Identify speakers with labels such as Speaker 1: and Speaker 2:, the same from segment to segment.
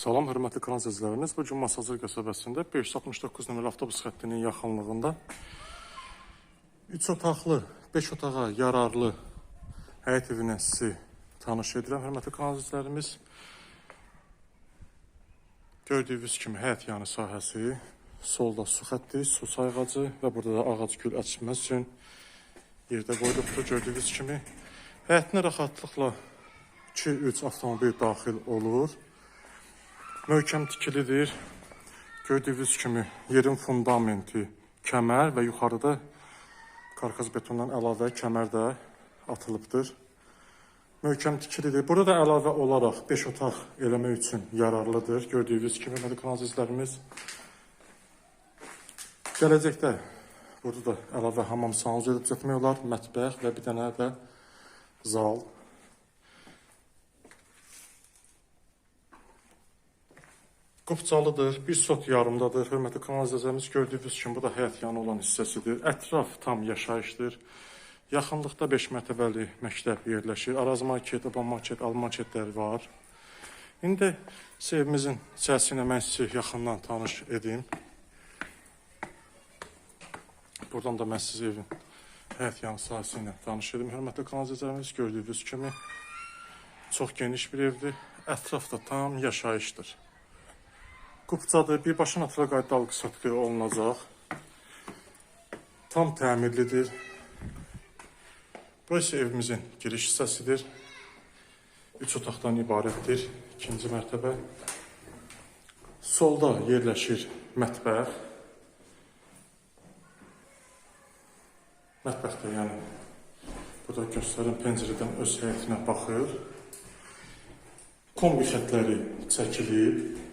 Speaker 1: Salam, hörmətli kanal izləyicilərimiz. Bu gün Masazır qəsəbəsində 569 nömrəli avtobus xəttinin yaxınlığında 3 otaqlı, 5 otağa yararlı həyət evinə sizi tanış edirəm, hörmətli kanal izləyicilərimiz. Gördüyünüz kimi həyət yanı sahəsi, solda su xətti, su sayğacı və burada da ağac gül əkilməz üçün yerdə qoyulubdur gördüyünüz kimi. Həyətinə rahatlıqla 2-3 avtomobil daxil olur. Möhkəm tikilidir. Gördüyünüz kimi yerin fundamenti kəmər və yuxarıda karkaz betondan əlavə kəmər də atılıbdır. Möhkəm tikilidir. Burada da əlavə olaraq 5 otaq eləmək üçün yararlıdır. Gördüyünüz kimi medikal əzizlərimiz gələcəkdə burada da əlavə hamam sanuzu edib düzəltmək olar, mətbəx və bir dənə də zal Qopçalıdır, bir sot yarımdadır. Hörmətli kanal izləyicilərimiz gördüyünüz kimi bu da həyət yanı olan hissəsidir. Ətraf tam yaşayışdır. Yaxınlıqda 5 mərtəbəli məktəb yerləşir. Araz market, aban market, al marketlər var. İndi evimizin içərisi ilə mən sizi yaxından tanış edim. Buradan da mən sizi evin həyət yanı sahəsi ilə tanış edim. Hörmətli kanal izləyicilərimiz gördüyünüz kimi çox geniş bir evdir. Ətrafda tam yaşayışdır. Qupçadır, birbaşa natura qaydalı satqı olunacaq. Tam təmirlidir. Bu isə evimizin giriş hissəsidir. Üç otaqdan ibarətdir. İkinci mərtəbə. Solda yerləşir mətbəx. Mətbəxdə yəni burada göstərim pəncərədən öz həyətinə baxır. Kombi xətləri çəkilib.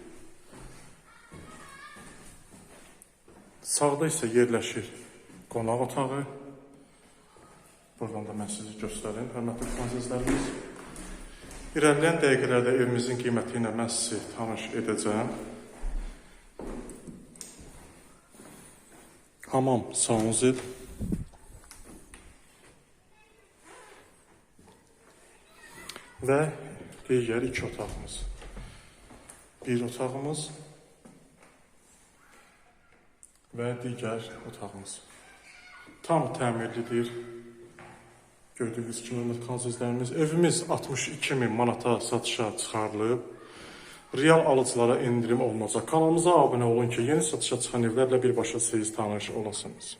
Speaker 1: Sağda isə yerləşir qonaq otağı. Buradan da mən sizi göstərim, hörmətli izləyicilərimiz. İrəliləyən dəqiqələrdə evimizin qiyməti ilə mən sizi tanış edəcəm. Hamam sanuzil. Və digər iki otağımız. Bir otağımız və digər otağımız. Tam təmirlidir. Gördüyünüz kimi mülkan izlərimiz evimiz 62 min manata satışa çıxarılıb. Real alıcılara endirim olunacaq. Kanalımıza abunə olun ki, yeni satışa çıxan evlərlə birbaşa siz tanış olasınız.